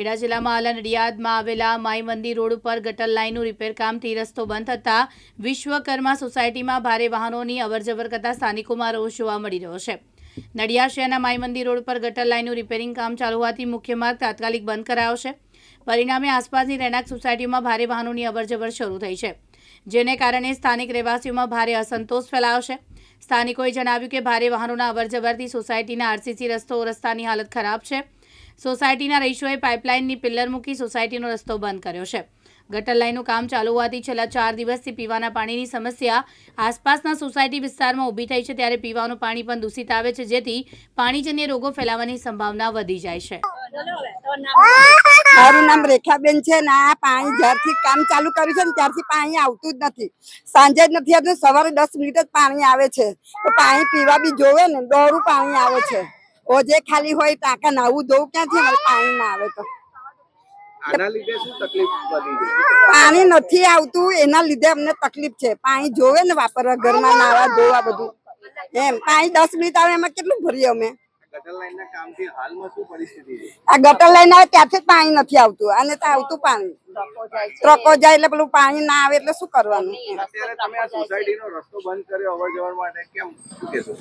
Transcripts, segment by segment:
ખેડા જિલ્લામાં આલા નડિયાદમાં આવેલા માઈ મંદિર રોડ ઉપર ગટર લાઇનનું રિપેર કામથી રસ્તો બંધ થતાં વિશ્વકર્મા સોસાયટીમાં ભારે વાહનોની અવરજવર કરતા સ્થાનિકોમાં રોષ જોવા મળી રહ્યો છે. નડિયાદ શહેરના માઈ મંદિર રોડ પર ગટર લાઇનનું રિપેરિંગ કામ ચાલુ હોવાથી મુખ્ય માર્ગ તાત્કાલિક બંધ કરાયો છે. પરિણામે આસપાસની રહેણાંક સોસાયટીમાં ભારે વાહનોની અવરજવર શરૂ થઈ છે, જેને કારણે સ્થાનિક રહેવાસીઓમાં ભારે અસંતોષ ફેલાયો છે. સ્થાનિકોએ જણાવ્યું કે ભારે વાહનોના અવરજવરથી સોસાયટીના આરસીસી રસ્તો, રસ્તાની હાલત ખરાબ છે. સોસાયટીના રહીશોએ પાઇપલાઇનની પિલ્લર મૂકી સોસાયટીનો રસ્તો બંધ કર્યો છે. ગટર લાઇનનું કામ ચાલુ હોવાથી છેલ્લા ચાર દિવસથી પીવાના પાણીની સમસ્યા આસપાસના સોસાયટી વિસ્તારમાં ઊભી થઈ છે ત્યારે પીવાનું પાણી પણ દૂષિત આવે છે, જેથી પાણીજન્ય રોગો ફેલાવાની સંભાવના વધી જાય છે. મારું નામ રેખાબેન છે ને આ પાણી જ્યારથી કામ ચાલુ કર્યું છે ને ત્યારથી પાણી આવતું જ નથી. સાંજે જ નથી આવતું, સવારે દસ મિનિટ જ પાણી આવે છે. તો પાણી પીવા બી જોવે ને, દોરું પાણી આવે છે. ઓજે ખાલી હોય ટાંકા નાવું ધોવું ક્યાંથી અમારે પાણી ના આવે તો. પાણી નથી આવતું એના લીધે અમને તકલીફ છે. પાણી જોવે ને વાપરવા ઘરમાં નાવા ધોવા બધું. એમ પાણી દસ મિનિટ આવે એમાં કેટલું ભરીએ અમે? આ ગટર લઈને આવે ત્યાંથી પાણી નથી આવતું અને તો આવતું પાણી. ટ્રકો જાય એટલે પેલું પાણી ના આવે એટલે શું કરવાનું? અત્યારે આ સોસાયટીનો રસ્તો બંધ કર્યો અવર જવર માટે કેમ? શું કહેશો?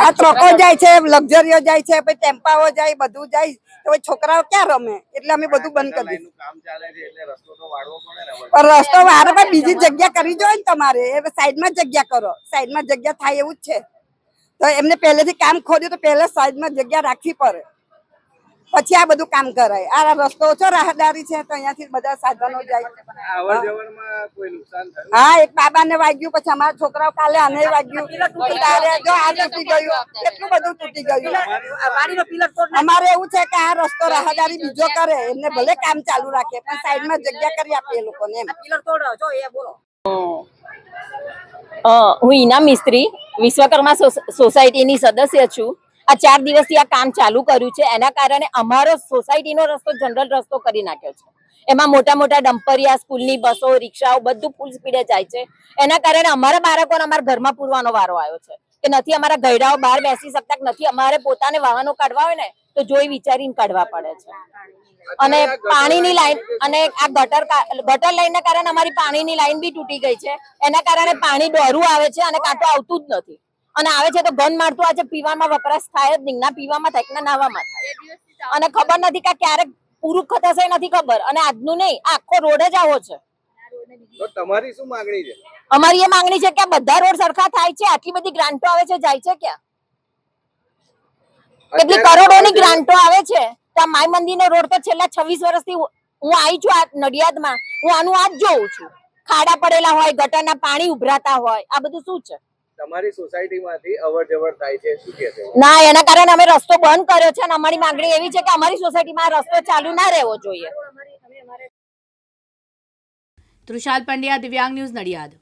આ ટ્રકો જાય છે લક્ઝરીઓ જાય છે પછી ટેમ્પાઓ જાય બધું જાય તો છોકરાઓ ક્યાં રમે? એટલે અમે બધું બંધ કરી દીધું. લાઈનનું કામ ચાલે છે એટલે રસ્તો તો વાળવો પડે ને અવર પણ રસ્તો વારે પણ બીજી જગ્યા કરી જોઈએ ને તમારે. એ સાઈડમાં જગ્યા કરો. સાઈડમાં જગ્યા થાય એવું જ છે. તો એમને પહેલેથી કામ ખોદ્યું તો પહેલા સાઈડમાં જગ્યા રાખવી પડે. પછી આ બધું કામ કરાય. આ રસ્તો ઓછો રાહદારી છે તો અહીંયાથી બધા સાધનો જાય. હા એક બાબાને વાગ્યું પછી અમારા છોકરાઓ કાલે આને વાગ્યું. તારે જો આ તૂટી ગયું. કેટલું બધું તૂટી ગયું. અમારે એવું છે કે આ રસ્તો રાહદારી બીજો કરે એમને ભલે કામ ચાલુ રાખે પણ સાઈડમાં જગ્યા કરી આપે એ લોકોને એમ. હું ઈના મિસ્ત્રી વિશ્વકર્મા સોસાયટી સોસાયટીની સદસ્ય છું. આ ચાર દિવસથી આ કામ ચાલુ કર્યું છે. એના કારણે અમારો સોસાયટીનો રસ્તો જનરલ રસ્તો કરી નાખ્યો છે. એમાં મોટા મોટા ડમ્પરિયા સ્કૂલની બસો રિક્ષાઓ બધું ફૂલ સ્પીડે જાય છે. એના કારણે અમારા બાળકોને અમારા ઘરમાં પૂરવાનો વારો આવ્યો છે. કે નથી અમારા ગયડાઓ બહાર બેસી શકતા નથી અમારે પોતાને વાહનો કાઢવા હોય ને તો જોઈ વિચારીને કાઢવા પડે છે. અને પાણીની લાઈન અને આ ગટર ગટર લાઈનના કારણે અમારી પાણીની લાઈન બી તૂટી ગઈ છે. એના કારણે પાણી દોરું આવે છે અને કાંટો આવતું જ નથી. અને આવે છે તો ગંધ મારતું આજે પીવામાં વપરાશ થાય જ નહીં. ના પીવામાં થાય ના નાવામાં થાય. અને ખબર નથી કે ક્યારેક પૂરું થશે નથી ખબર. અને આજનું નહીં આખો રોડ જ આવો છે. તો તમારી શું માંગણી છે? અમારી એ માંગણી છે કે બધા રોડ સરખા થાય છે? આટલી બધી ગ્રાન્ટો આવે છે? જાય છે ક્યાં? કેટલી કરોડોની ગ્રાન્ટો આવે છે? ત્યાં આ માય મંદિરનો રોડ તો છેલ્લા છવ્વીસ વર્ષથી હું હું આવી છું આ નડિયાદમાં. હું આનું આજ જોઉં છું. ખાડા પડેલા હોય ગટરના પાણી ઉભરાતા હોય. આ બધું શું છે? તમારી સોસાયટીમાંથી અવરજવર થાય છે શું કહેશો ના એના કારણે અમે રસ્તો બંધ કર્યો છે અને અમારી માંગણી એવી છે કે અમારી સોસાયટીમાં રસ્તો ચાલુ ના રહેવો જોઈએ. તૃષાલ પંડ્યા દિવ્યાંગ ન્યૂઝ નડિયાદ.